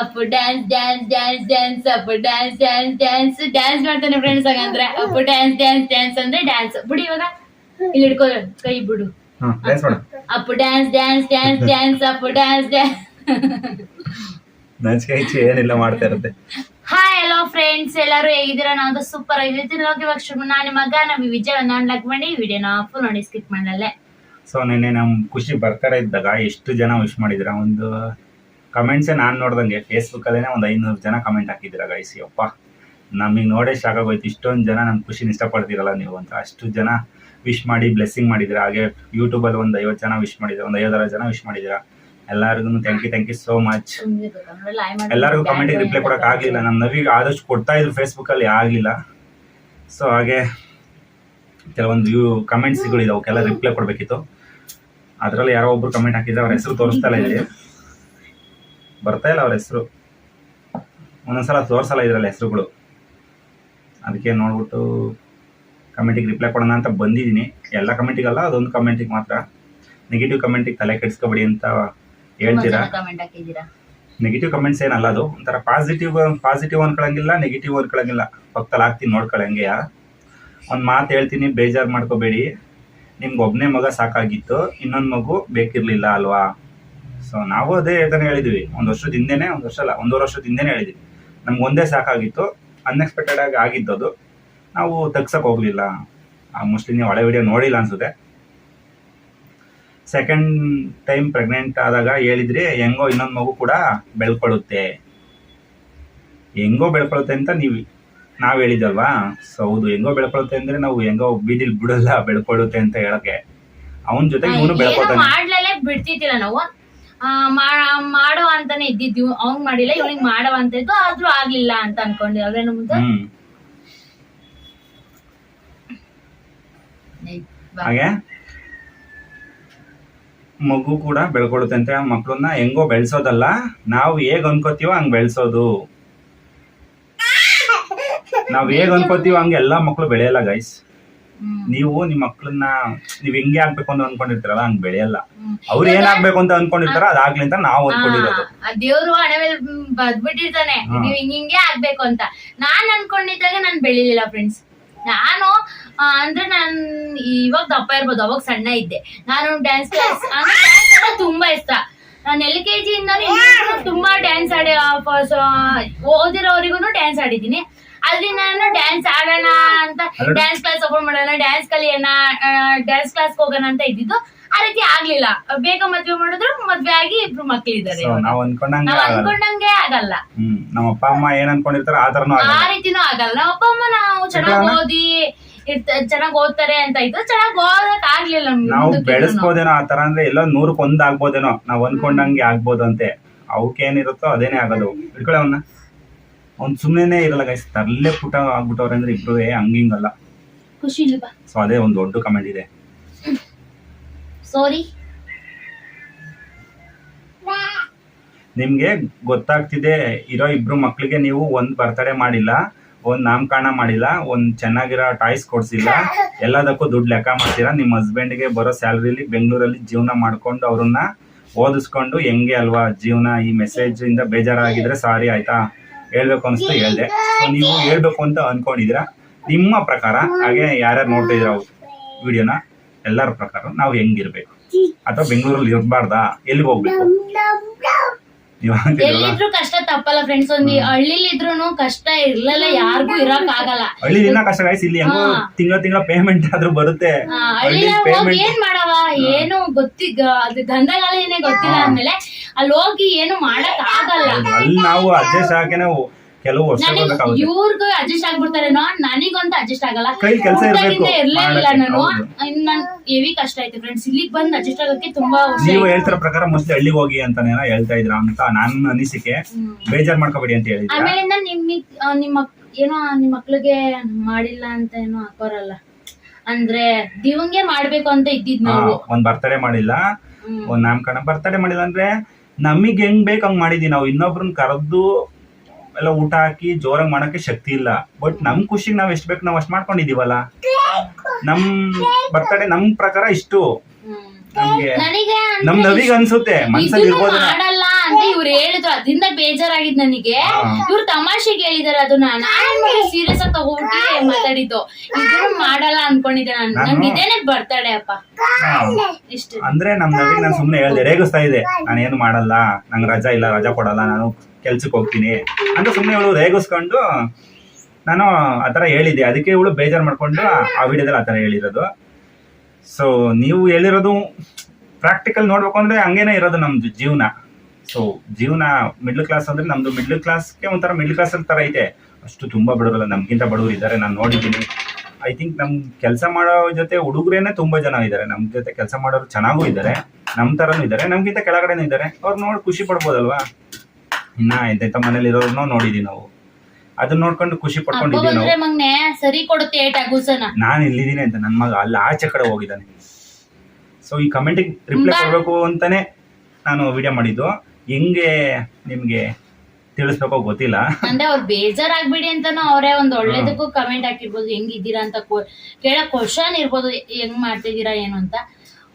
Appu dance dance dance dance Appu dance dance dance dance ಮಾಡ್ತಾನೆ friends ಹಾಗಂದ್ರೆ Appu dance dance dance ಅಂದ್ರೆ dance ಬಿಡಿ ಇವಾಗ. ಇಲ್ಲಿ ಹಿಡ್ಕೋ ಕೈ ಬಿಡು. ಹ್ಮ್ ಡ್ಯಾನ್ಸ್ ಮಾಡು. Appu dance dance dance dance Appu dance dance ಏನಿಲ್ಲ ಮಾಡ್ತಾ ಇರುತ್ತೆ. ಹಾಯ್ ಹಲೋ ಫ್ರೆಂಡ್ಸ್ ಎಲ್ಲರೂ ಹೇಗಿದ್ದೀರಾ? ನಾವು ಸೂಪರ್ ಆಗಿದ್ದೀನಿ ಓಕೆ ಇವಾಗ ಶುರು. ನಾನು ನಿಮ್ಮ ಮಗ ನಮ್ಮ ವಿಜಯ್ ಒಂದು ಲೈಕ್ ಮಾಡಿ ವಿಡಿಯೋನ ಫುಲ್ ನೋಡಿ ಸ್ಕಿಪ್ ಮಾಡಲ್ಲೇ ಸೊ ನಿನ್ನೆ ನಮ್ಮ ಖುಷಿ ಬರ್ತಾರೆ ಇದ್ದಾಗ ಎಷ್ಟು ಜನ ವಿಶ್ ಮಾಡಿದ್ರ? ಒಂದು ಕಮೆಂಟ್ಸೇ ನಾನು ನೋಡ್ದಂಗೆ ಫೇಸ್ಬುಕ್ಕಲ್ಲೇ ಒಂದು ಐನೂರು ಜನ ಕಮೆಂಟ್ ಹಾಕಿದ್ದೀರಾ ಗೈಸ್ ಅಪ್ಪ ನಮಗೆ ನೋಡೇ ಸಾಕಾಗೋಯ್ತು ಇಷ್ಟೊಂದು ಜನ ನಮ್ಮ ಖುಷಿನ ಇಷ್ಟಪಡ್ತೀರಲ್ಲ ನೀವು ಅಂತ. ಅಷ್ಟು ಜನ ವಿಶ್ ಮಾಡಿ ಬ್ಲೆಸ್ಸಿಂಗ್ ಮಾಡಿದ್ದೀರಾ. ಹಾಗೆ ಯೂಟ್ಯೂಬಲ್ಲಿ ಒಂದು ಐವತ್ತು ಜನ ವಿಶ್ ಮಾಡಿದ್ರೆ ಒಂದು ಐವತ್ತಾರು ಜನ ವಿಶ್ ಮಾಡಿದ್ದೀರಾ. ಎಲ್ಲಾರ್ಗು thank you thank you so much ಎಲ್ಲರಿಗೂ ಕಮೆಂಟಿಗೆ ರಿಪ್ಲೈ ಕೊಡಕ್ ಆಗ್ಲಿಲ್ಲ. ನಮ್ಮ ನವಿಗೆ ಆದಷ್ಟು ಕೊಡ್ತಾ ಇದ್ರು ಫೇಸ್ಬುಕ್ ಅಲ್ಲಿ ಆಗ್ಲಿಲ್ಲ. ಸೊ ಹಾಗೆ ಕೆಲವೊಂದು ವ್ಯೂ ಕಮೆಂಟ್ಸ್ಗಳಿದೆ ಅವಕ್ಕೆಲ್ಲ ರಿಪ್ಲೈ ಕೊಡ್ಬೇಕಿತ್ತು. ಅದರಲ್ಲಿ ಯಾರೋ ಒಬ್ರು ಕಮೆಂಟ್ ಹಾಕಿದ್ರೆ ಅವ್ರ ಹೆಸರು ತೋರಿಸ್ತಾ ಇಲ್ಲ ಇಲ್ಲಿ. ಬರ್ತಾ ಇಲ್ಲ ಅವ್ರ ಹೆಸರು. ಒಂದೊಂದ್ಸಲ ತೋರಿಸಲ್ಲ ಇದ್ರಲ್ಲಿ ಹೆಸರುಗಳು. ಅದಕ್ಕೆ ನೋಡ್ಬಿಟ್ಟು ಕಮೆಂಟಿಗೆ ರಿಪ್ಲೈ ಕೊಡೋಣ ಅಂತ ಬಂದಿದ್ದೀನಿ. ಎಲ್ಲ ಕಮೆಂಟಿಗಲ್ಲ ಅದೊಂದು ಕಮೆಂಟಿಗೆ ಮಾತ್ರ. ನೆಗೆಟಿವ್ ಕಮೆಂಟಿಗೆ ತಲೆ ಕೆಡಿಸ್ಕೊಬೇಡಿ ಅಂತ ಹೇಳ್ತೀರಾ? ನೆಗೆಟಿವ್ ಕಮೆಂಟ್ಸ್ ಏನಲ್ಲ ಅದು? ಒಂಥರ ಪಾಸಿಟಿವ್ ಪಾಸಿಟಿವ್ ಅನ್ಕೊಳಂಗಿಲ್ಲ ನೆಗೆಟಿವ್ ಅನ್ಕೊಳಂಗಿಲ್ಲ. ಪಕ್ಕದಲ್ಲಿ ಹಾಕ್ತೀನಿ ನೋಡ್ಕೊಳಂಗೆ ಒಂದು ಮಾತು ಹೇಳ್ತೀನಿ ಬೇಜಾರು ಮಾಡ್ಕೋಬೇಡಿ. ನಿಮ್ಗೆ ಒಬ್ಬನೇ ಮಗ ಸಾಕಾಗಿತ್ತು ಇನ್ನೊಂದು ಮಗು ಬೇಕಿರಲಿಲ್ಲ ಅಲ್ವಾ? ಸೊ ನಾವು ಅದೇ ಹೇಳ್ತಾನೆ ಹೇಳಿದ್ವಿ. ಒಂದು ವರ್ಷದ ಹಿಂದೆನೆ ಒಂದು ವರ್ಷ ಅಲ್ಲ ಒಂದೂವರೆ ವರ್ಷದ ಹಿಂದೆನೆ ಹೇಳಿದ್ವಿ. ನಮ್ಗೆ ಒಂದೇ ಸಾಕಾಗಿತ್ತು. ಅನ್ಎಕ್ಸ್ಪೆಕ್ಟೆಡ್ ಆಗಿ ಆಗಿದ್ದದು. ನಾವು ತೆಗ್ಸಕ್ ಹೋಗ್ಲಿಲ್ಲ. ಮೋಸ್ಟ್ಲಿ ನೀವು ಹಳೆ ವಿಡಿಯೋ ನೋಡಿಲ್ಲ ಅನ್ಸುತ್ತೆ. ಸೆಕೆಂಡ್ ಟೈಮ್ ಪ್ರೆಗ್ನೆಂಟ್ ಆದಾಗ ಹೇಳಿದ್ರಿ ಹೆಂಗೋ ಇನ್ನೊಂದು ಮಗು ಕೂಡ ಬೆಳ್ಕೊಳ್ಳುತ್ತೆ ಹೆಂಗೋ ಬೆಳ್ಕೊಳ್ಳುತ್ತೆ ಅಂತ ನೀವು ನಾವು ಹೇಳಿದಲ್ವಾ ಸೊ ಹೌದು ಹೆಂಗೋ ಬೆಳ್ಕೊಳ್ಳುತ್ತೆ ಅಂದ್ರೆ ನಾವು ಹೆಂಗೋ ಬೀದಿಲ್ ಬಿಡಲ್ಲ ಬೆಳ್ಕೊಳ್ಳುತ್ತೆ ಅಂತ ಹೇಳಕ್ಕೆ. ಅವನ ಜೊತೆಗೆ ಇವನು ಬೆಳ್ಕೊಳ್ತಾನೆ. ಬಿಡ್ತಿದ್ದಿಲ್ಲ ನಾವು. ಆ, ಮಾಡೋ ಅಂತಾನೆ ಇದ್ದಿದ್ವಿ ಅವ್ನ್ ಮಾಡಿಲ್ಲ ಇವ್ನಿಗ್ ಮಾಡೋ ಅಂತ ಇದ್ದು ಆದ್ರೂ ಆಗ್ಲಿಲ್ಲ ಅಂತ ಅನ್ಕೊಂಡಿ. ಅವೇನು ಮುಂದೆ ಹಾಗೆ? ಮಗು ಕೂಡ ಬೆಳ್ಕೊಳ್ಳುತ್ತೆ ಅಂತ ಮಕ್ಕಳನ್ನ ಹೆಂಗೋ ಬೆಳ್ಸೋದಲ್ಲ. ನಾವು ಹೇಗ್ ಅನ್ಕೋತೀವೋ ಹಂಗ್ ಬೆಳ್ಸೋದು. ನಾವ್ ಹೇಗ್ ಅನ್ಕೋತೀವೋ ಹಂಗೆ ಎಲ್ಲಾ ಮಕ್ಳು ಬೆಳೆಯಲ್ಲ ಗೈಸ್. ನೀವು ನಿಮ್ ಮಕ್ಳನ್ನ ನೀವ್ ಹೆಂಗೆ ಆಗ್ಬೇಕು ಅಂತ ಅನ್ಕೊಂಡಿರ್ತೀರಲ್ಲ ಹಂಗ್ ಬೆಳೆಯಲ್ಲ. ಅವ್ರು ಏನಾಗ್ಬೇಕು ಅಂತ ಅನ್ಕೊಂಡಿರ್ತಾರ ಅದಾಗ್ಲಿ ಅಂತ ನಾವು ಅನ್ಕೊಂಡಿರೋದು. ದೇವ್ರು ಹಣ ಮೇಲೆ ಬದ್ಬಿಟ್ಟಿರ್ತಾನೆ. ನೀವ್ ಹಿಂಗ್ ಹಿಂಗೆ ಆಗ್ಬೇಕು ಅಂತ. ನಾನ್ ಅನ್ಕೊಂಡಿದ್ದಾಗ ನಾನ್ ಬೆಳಿಲಿಲ್ಲ ಫ್ರೆಂಡ್ಸ್ ನಾನು ಅಂದ್ರೆ ನಾನ್ ಇವಾಗ ದಪ್ಪ ಇರ್ಬೋದು ಅವಾಗ ಸಣ್ಣ ಇದ್ದೆ. ನಾನು ಡ್ಯಾನ್ಸ್ ಕ್ಲಾಸ್ ತುಂಬಾ ಇಷ್ಟ. ನಾನು ಎಲ್ ಕೆ ಜಿ ಇಂದ ತುಂಬಾ ಡ್ಯಾನ್ಸ್ ಆಡಿ ಓದಿರೋರಿಗೂ ಡ್ಯಾನ್ಸ್ ಆಡಿದ್ದೀನಿ. ಅಲ್ಲಿ ನಾನು ಡ್ಯಾನ್ಸ್ ಆಡೋಣ ಅಂತ ಡ್ಯಾನ್ಸ್ ಕ್ಲಾಸ್ ಓಪನ್ ಮಾಡೋಣ ಡ್ಯಾನ್ಸ್ ಕಲಿಯೋಣ ಡ್ಯಾನ್ಸ್ ಕ್ಲಾಸ್ ಹೋಗೋಣ ಅಂತ ಇದ್ದಿದ್ದು. ಆ ರೀತಿ ಆಗ್ಲಿಲ್ಲ. ಬೇಗ ಮದ್ವೆ ಮಾಡಿದ್ರು ಮದ್ವೆ ಆಗಿ ಇಬ್ರು ಮಕ್ಳಿದ್ದಾರೆ ನಾವು ಅನ್ಕೊಂಡಂಗೆ ನಾವ್ ಅನ್ಕೊಂಡಂಗೆ ಆಗಲ್ಲ. ಹ್ಮ್ ನಮ್ಮ ಅಪ್ಪ ಅಮ್ಮ ಏನ್ ಅನ್ಕೊಂಡಿರ್ತಾರ ಆ ತರನು ಆ ಆಗಲ್ಲ ರೀತಿನೂ ಆಗಲ್ಲ. ನಮ್ಮ ಅಪ್ಪ ಅಮ್ಮ ನಾವು ಚೆನ್ನಾಗಿ ಓದಿ ಚೆನ್ನಾಗಿ ಓದ್ತಾರೆ ಅಂತ ಇದ್ರು. ಚೆನ್ನಾಗಿ ಓದಕ್ ಆಗ್ಲಿಲ್ಲ ನಮ್ಗೆ ನಾವು ಮುಂದಕ್ಕೆ. ಬೆಳೆಸ್ಬೋದೇನೋ ಆ ತರ ಅಂದ್ರೆ ಎಲ್ಲ ನೂರಕ್ ಒಂದ್ ಆಗ್ಬೋದೇನೋ. ನಾವ್ ಅನ್ಕೊಂಡಂಗೆ ಆಗ್ಬೋದಂತೆ ಅವಕ್ಕೇನಿರುತ್ತೋ ಅದೇನೇ ಆಗೋದು ಇಟ್ಕೊಳ್ಳೋಣ. ಅವನ್ನ ಅವ್ನ್ ಸುಮ್ಮನೆ ಇರಲ್ಲ ಗೈಸ್ ತರ್ಲೆ ಪುಟ ಆಗ್ಬಿಟ್ಟವ್ರೆ ಅಂದ್ರೆ ಇಬ್ರು ಹಂಗಿಂಗಲ್ಲ ಖುಷಿ ಸೊ ಅದೇ ಒಂದು ದೊಡ್ಡ ಕಮೆಂಟ್ ಇದೆ. ಸಾರಿ ನಿಮ್ಗೆ ಗೊತ್ತಾಗ್ತಿದೆ ಇರೋ ಇಬ್ರು ಮಕ್ಳಿಗೆ ನೀವು ಒಂದ್ ಬರ್ತಡೇ ಮಾಡಿಲ್ಲ ಒಂದ್ ನಾಮಕರಣ ಮಾಡಿಲ್ಲ ಒಂದ್ ಚೆನ್ನಾಗಿರೋ ಟಾಯ್ಸ್ ಕೊಡ್ಸಿಲ್ಲ ಎಲ್ಲದಕ್ಕೂ ದುಡ್ಡು ಲೆಕ್ಕ ಮಾಡ್ತೀರಾ? ನಿಮ್ಮ ಹಸ್ಬೆಂಡ್ಗೆ ಬರೋ ಸ್ಯಾಲ್ರಿಲಿ ಬೆಂಗಳೂರಲ್ಲಿ ಜೀವನ ಮಾಡ್ಕೊಂಡು ಅವ್ರನ್ನ ಓದಿಸ್ಕೊಂಡು ಹೆಂಗೆ ಅಲ್ವಾ ಜೀವನ? ಈ ಮೆಸೇಜ್ ಇಂದ ಬೇಜಾರಾಗಿದ್ರೆ ಸಾರಿ ಆಯ್ತಾ? ಹೇಳ್ಬೇಕು ಅನಿಸ್ತು ಹೇಳ್ದೆ. ಸೊ ನೀವು ಹೇಳ್ಬೇಕು ಅಂತ ಅನ್ಕೊಂಡಿದ್ರ ನಿಮ್ಮ ಪ್ರಕಾರ, ಹಾಗೆ ಯಾರ್ಯಾರು ನೋಡ್ತಾ ಇದ್ರ ವಿಡಿಯೋನ ಎಲ್ಲರ ಪ್ರಕಾರ ನಾವು ಹೆಂಗಿರ್ಬೇಕು? ಅಥವಾ ಬೆಂಗಳೂರಲ್ಲಿ ಇರಬಾರ್ದಾ? ಎಲ್ಲಿಗೆ ಹೋಗ್ಬೇಕು? ಎಲ್ಲಿದ್ರು ಕಷ್ಟ ತಪ್ಪಲ್ಲ ಫ್ರೆಂಡ್ಸ್ ಒಂದ್ ಹಳ್ಳಿಲಿ ಇದ್ರು ಕಷ್ಟ ಇರ್ಲಲ್ಲ ಯಾರಿಗೂ ಇರಕ್ ಆಗಲ್ಲ ಹಳ್ಳಿ ದಿನ ಕಷ್ಟ ಗಾಯ್ಸ್ ಇಲ್ಲಿ ಹೆಂಗೋ ತಿಂಗಳ ತಿಂಗಳ ಪೇಮೆಂಟ್ ಆದ್ರೂ ಬರುತ್ತೆ. ಹಳ್ಳಿ ಹೋಗಿ ಏನ್ ಮಾಡವ? ಏನು ಗೊತ್ತಿ ಅದು ಗಂಧಗಾಲಿನೇ ಗೊತ್ತಿಲ್ಲ. ಅಂದ್ಮೇಲೆ ಅಲ್ಲಿ ಹೋಗಿ ಏನು ಮಾಡಕ್ ಆಗಲ್ಲ ಅಲ್ಲಿ ನಾವು ಅಡ್ಜಸ್ಟ್ ಹಾಕೇನೆ ಕೆಲವು ವರ್ಷ ನನಗ್ ಬರ್ಬೇಕಾಗುತ್ತೆ ಇವ್ರಿಗೂ ಅಡ್ಜಸ್ಟ್ ಆಗ್ಬಿಡ್ತಾರೆ ನನಗಂತೂ ಅಡ್ಜಸ್ಟ್ ಆಗಲ್ಲ. ಕೈ ಕೆಲ್ಸ ಇರ್ಬೇಕು ಇರ್ಲೇ ಇಲ್ಲ ನಾನು. ನನ್ ಹೆವಿ ಕಷ್ಟ ಆಯ್ತು ಫ್ರೆಂಡ್ಸ್ ಇಲ್ಲಿಗ್ ಬಂದ್ ಅಡ್ಜಸ್ಟ್ ಆಗೋಕೆ ತುಂಬಾ ನೀವು. ಹೇಳ್ತಿರೋ ಪ್ರಕಾರ ಮೋಸ್ಟ್ಲಿ ಹಳ್ಳಿಗೆ ಹೋಗಿ ಅಂತಾನೆ ಹೇಳ್ತಾ ಇದ್ರ ಅಂತ ನನ್ನ ಅನಿಸಿಕೆ. ಬೇಜಾರ್ ಮಾಡ್ಕೋಬೇಡಿ ಅಂತ ಹೇಳಿ ಆಮೇಲಿಂದ ನಿಮ್ ನಿಮ್ಮ ಏನೋ ನಿಮ್ ಮಕ್ಳಿಗೆ ಮಾಡಿಲ್ಲ ಅಂತ ಏನೋ ಹಾಕೋರಲ್ಲ. ಅಂದ್ರೆ ದಿವಂಗೆ ಮಾಡ್ಬೇಕು ಅಂತ ಇದ್ದಿದ್ ನಾವು. ಒಂದ್ ಬರ್ತಡೇ ಮಾಡಿಲ್ಲ. ಒಂದ್ ನಾಮಕರಣ ಬರ್ತಡೇ ಮಾಡಿಲ್ಲ ಅಂದ್ರೆ ನಮಿಗ್ ಹೆಂಗ್ ಬೇಕ್ ಹಂಗ್ ಮಾಡಿದೀವಿ ನಾವು. ಇನ್ನೊಬ್ರನ್ನ ಕರೆದು ಎಲ್ಲ ಊಟ ಹಾಕಿ ಜೋರಾಗಿ ಮಾಡಕ್ಕೆ ಶಕ್ತಿ ಇಲ್ಲ. ಬಟ್ ನಮ್ ಖುಷಿಗೆ ನಾವ್ ಎಷ್ಟ್ ಬೇಕು ನಾವ್ ಅಷ್ಟ್ ಮಾಡ್ಕೊಂಡಿದೀವಲ್ಲ? ನಮ್ ಬರ್ತಡೇ ನಮ್ ಪ್ರಕಾರ ಇಷ್ಟು. ನಮ್ಗೆ ನಮ್ ನವಿಗ್ ಅನ್ಸುತ್ತೆ ಮನ್ಸಲ್ಲಿ ಇರ್ಬೋದು ಮಾಡಲ್ಲ ಅಂತ ಇವ್ರು ಹೇಳಿದ್ರು ಅದರಿಂದ ಬೇಜಾರಾಗಿದ್ ನನಗೆ. ಇವ್ರು ತಮಾಷೆಗೆ ಹೇಳಿದಾರೆ ಅದು ನಾನು ಸೀರಿಯಸ್ ಆಗಿ ತಗೊಂಡ್ಬಿಟ್ಟು ಮಾತಾಡಿದ್ದು? ಇದು ಮಾಡಲ್ಲ ಅನ್ಕೊಂಡಿದ್ದೆ ನಾನು. ನಂಗಿದೇನೆ ಇದೇನೆ ಬರ್ತಾಡೆ ಅಪ್ಪ. ಇಷ್ಟ ಇಷ್ಟು. ಅಂದ್ರೆ ನಮ್ ನವಿಗ್ ನಾನು ಸುಮ್ನೆ ಹೇಳ್ದೆ ರೇಗಿಸ್ತಾ ಇದೆ ನಾನು ಏನು ಮಾಡಲ್ಲ. ನಂಗೆ ರಜಾ ಇಲ್ಲ ರಜಾ ಕೊಡಲ್ಲ. ನಾನು ಕೆಲ್ಸಕ್ಕೆ ಹೋಗ್ತೀನಿ ಅಂತ ಸುಮ್ಮನೆ ಇವಳು ರೇಗಿಸ್ಕೊಂಡು ನಾನು ಆ ಥರ ಹೇಳಿದ್ದೆ. ಅದಕ್ಕೆ ಇವಳು ಬೇಜಾರು ಮಾಡ್ಕೊಂಡು ಆ- ವಿಡಿಯೋದಲ್ಲಿ ಆ ಥರ ಹೇಳಿರೋದು. ಸೊ ನೀವು ಹೇಳಿರೋದು ಪ್ರಾಕ್ಟಿಕಲ್ ನೋಡ್ಬೇಕು ಅಂದ್ರೆ ಹಂಗೇನೆ ಇರೋದು ನಮ್ಮದು ಜೀವನ. ಸೊ ಜೀವನ ಮಿಡ್ಲ್ ಕ್ಲಾಸ್ ಅಂದ್ರೆ ನಮ್ಮದು ಮಿಡ್ಲ್ ಕ್ಲಾಸ್ಗೆ ಒಂಥರ ಮಿಡ್ಲ್ ಕ್ಲಾಸ್ ಥರ ಐತೆ. ಅಷ್ಟು ತುಂಬಾ ಬಡವರಲ್ಲ ನಮ್ಗಿಂತ ಬಡವರು ಇದ್ದಾರೆ, ನಾನು ನೋಡಿದ್ದೀನಿ. ಐ ಥಿಂಕ್ ನಮ್ಮ ಕೆಲಸ ಮಾಡೋ ಜೊತೆ ಹುಡುಗರೇನೆ ತುಂಬಾ ಜನ ಇದ್ದಾರೆ. ನಮ್ಮ ಜೊತೆ ಕೆಲಸ ಮಾಡೋರು ಚೆನ್ನಾಗೂ ಇದ್ದಾರೆ ನಮ್ಮ ಥರನೂ ಇದ್ದಾರೆ, ನಮಗಿಂತ ಕೆಳಗಡೆನೂ ಇದ್ದಾರೆ. ಅವ್ರು ನೋಡಿ ಖುಷಿ ಪಡ್ಬೋದಲ್ವಾ? ಇನ್ನ ಎಂತೆಂತ ಮನೇಲಿ ಇರೋರ್ನೂ ನೋಡಿದೀವಿ ನಾವು. ಅದನ್ನ ನೋಡ್ಕೊಂಡು ಖುಷಿ ಪಡ್ಕೊಂಡಿದ್ದೀವಿ ಪಡ್ಕೊಂಡಿದೀವಿ ನಾವು. ಬಂದ್ರೆ ಮಗ್ನೆ ಸರಿ ಕೊಡುತ್ತೆ ಏಟ ಗುಸನ ನಾನು ಇಲ್ಲಿದ್ದೀನಿ ಅಂತ ನನ್ನ ಮಗ ಅಲ್ಲಿ ಆಚೆ ಕಡೆ ಹೋಗಿದ್ದಾನೆ. ಸೊ ಈ ಕಮೆಂಟಿಗೆ ರಿಪ್ಲೈ. ಕೊಡಬೇಕು ಅಂತಾನೆ ನಾನು ವಿಡಿಯೋ ಮಾಡಿದ್ದು. ಹೆಂಗೆ ನಿಮ್ಗೆ ತಿಳಿಸ್ಬೇಕೋ ಗೊತ್ತಿಲ್ಲ. ಅಂದ್ರೆ ಅವ್ರು ಬೇಜಾರಾಗ್ಬಿಡಿ ಅಂತಾನು ಅವರೇ ಒಂದ್ ಒಳ್ಳೇದಕ್ಕೂ ಕಮೆಂಟ್ ಹಾಕಿರ್ಬೋದು ಹೆಂಗಿದ್ದೀರಾ ಅಂತ ಕೊ- ಕೇಳೋ ಕ್ವಶನ್ ಇರ್ಬೋದು ಹೆಂಗ್ ಮಾಡ್ತಿದ್ದೀರಾ ಏನು ಅಂತ.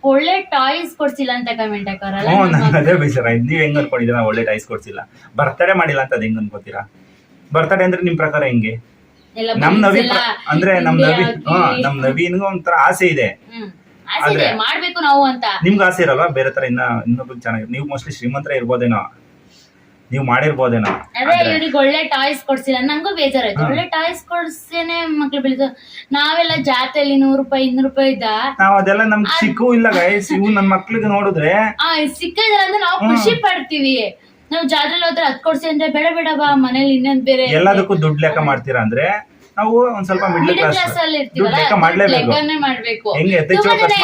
ಒಳ್ಳೆ ಟಾಯ್ಸ್ ಕೊಡ್ಸಿಲ್ಲ ಅಂತ ಕಮೆಂಟ್ ಹಾಕೋರಲ್ಲ ಹ್ಞೂ ಅದೇ ಬೇಸರ ನೀವ್ ಹೆಂಗ್ ಅನ್ಕೊಂಡಿದ್ದೀರಾ ಒಳ್ಳೆ ಟಾಯ್ಸ್ ಕೊಡ್ಸಿಲ್ಲ. ಬರ್ತಡೇ ಮಾಡಿಲ್ಲ ಅಂತ ಅದ್ ಹೆಂಗ್ ಅನ್ಕೋತೀರಾ? ಬರ್ತಾರೆ ಅಂದ್ರೆ ನಿಮ್ ಪ್ರಕಾರ ಹೆಂಗೆ? ಎಲ್ಲ ನಮ್ ನವಿ ಎಲ್ಲ ಪ್ರ- ಅಂದ್ರೆ ನಮ್ ಹಿಂದೆ ನವಿ ಹಾಕಿ. ಹಾ ನಮ್ ನವೀನ್ಗೂ ಒಂಥರ ಆಸೆ ಇದೆ. ಹ್ಮ್ ಆಸೆ ಇದೆ, ಮಾಡ್ಬೇಕು ನಾವು ಅಂತ. ನಿಮ್ಗೆ ಆಸೆ ಇರಲ್ವಾ? ಬೇರೆ ತರ ಇನ್ನ ಇನ್ನೊಬ್ಬ ಚೆನ್ನಾಗಿ ನೀವು ಮೋಸ್ಟ್ಲಿ ಶ್ರೀಮಂತರ ಇರ್ಬೋದೇನೋ? ನೀವು ಮಾಡಿರ್ಬೋದೇನೋ. ಅದೇ ಇವ್ರಿಗೆ ಒಳ್ಳೆ ಟಾಯ್ಸ್ ಕೊಡ್ಸಿಲ್ಲ. ನಂಗೂ ಬೇಜಾರಾಯ್ತು. ಒಳ್ಳೆ ಟಾಯ್ಸ್ ಕೊಡ್ಸೇನೆ ಮಕ್ಳು ಬೆಳೆದು ನಾವೆಲ್ಲ ಜಾತ್ರೆಯಲ್ಲಿ ನೂರು ರೂಪಾಯಿ ಇನ್ನೂರು ರೂಪಾಯಿ ಇದ್ದ. ನಾವ್ ಅದೆಲ್ಲ ನಮ್ಗೆ ಸಿಕ್ಕು ಇಲ್ಲ ಗೈಸ್ ಇವು ನನ್ ಮಕ್ಳಿಗೆ ನೋಡಿದ್ರೆ ಆ ಸಿಕ್ಕಿದ್ರೆ ಅಂದ್ರೆ ನಾವು. ಖುಷಿ ಪಡ್ತೀವಿ. ನಾವು ಜಾತ್ರೆಲಿ ಹೋದ್ರೆ ಅದ್ ಕೊಡ್ಸಿ ಅಂದ್ರೆ ಬೇಡ ಬೇಡ ಬಾ ಮನೇಲಿ ಇನ್ನೊಂದ್ ಬೇರೆ ಎಲ್ಲದಕ್ಕೂ ದುಡ್ಡು ಲೆಕ್ಕ ಮಾಡ್ತೀರಾ ಅಂದ್ರೆ ನಾವು ಒಂದ್ ಸ್ವಲ್ಪ ಮಿಡ್ಲ್ ಕ್ಲಾಸ್ ಕ್ಲಾಸ್ ಅಲ್ಲಿ ದುಡ್ಡು ಇರ್ತೀವಲ್ಲ ಲೆಕ್ಕ ಮಾಡ್ಲೇಬೇಕು. ಲೆಕ್ಕನೇ ಮಾಡ್ಬೇಕು. ಹೆಂಗೆ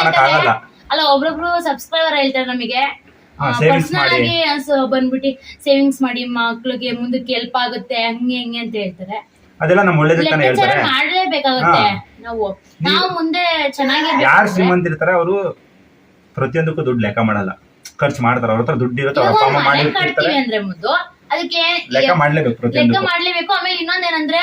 ಮಾಡಕ್ ಆಗಲ್ಲ ಅಲ್ಲ ಒಬ್ರೊಬ್ರು ಸಬ್ಸ್ಕ್ರೈಬರ್ ಹೇಳ್ತಾರೆ ನಮಗೆ. ಪರ್ಸನಲ್. ಆಗಿ ಬಂದ್ಬಿಟ್ಟು ಸೇವಿಂಗ್ಸ್ ಮಾಡಿ ಮಕ್ಳಿಗೆ ಮುಂದಕ್ಕೆ ಹೆಲ್ಪ್ ಆಗುತ್ತೆ ಹಂಗೆ ಹಿಂಗೆ ಅಂತ ಹೇಳ್ತಾರೆ. ಅದೆಲ್ಲ ನಮ್ಮ ಒಳ್ಳೇದಕ್ಕೆ ಹೇಳ್ತಾರೆ. ಮಾಡ್ಲೇಬೇಕಾಗುತ್ತೆ. ನಾವು. ನಾವು ಮುಂದೆ ಚೆನ್ನಾಗಿರ್ಬೇಕು ಯಾರು ಅಂದ್ರೆ ಶ್ರೀಮಂತ ಇರ್ತಾರೆ ಅವರು ಪ್ರತಿಯೊಂದಕ್ಕೂ ದುಡ್ಡು ಲೆಕ್ಕ ಮಾಡಲ್ಲ. ಖರ್ಚು ಮಾಡ್ತಾರೆ ಅವ್ರ ಹತ್ರ ದುಡ್ಡು ಇರುತ್ತೆ ಅವ್ರ ಅಪ್ಪ ಅಮ್ಮ ಮಾಡಿರ್ತಾರೆ ಅಂದ್ರೆ ಮುದ್ದು. ಅದಕ್ಕೆ ಲೆಕ್ಕ ಮಾಡ್ಲೇಬೇಕು ಲೆಕ್ಕ ಪ್ರತಿಯೊಂದಕ್ಕೂ ಮಾಡ್ಲೇಬೇಕು. ಆಮೇಲೆ ಇನ್ನೊಂದೇನಂದ್ರೆ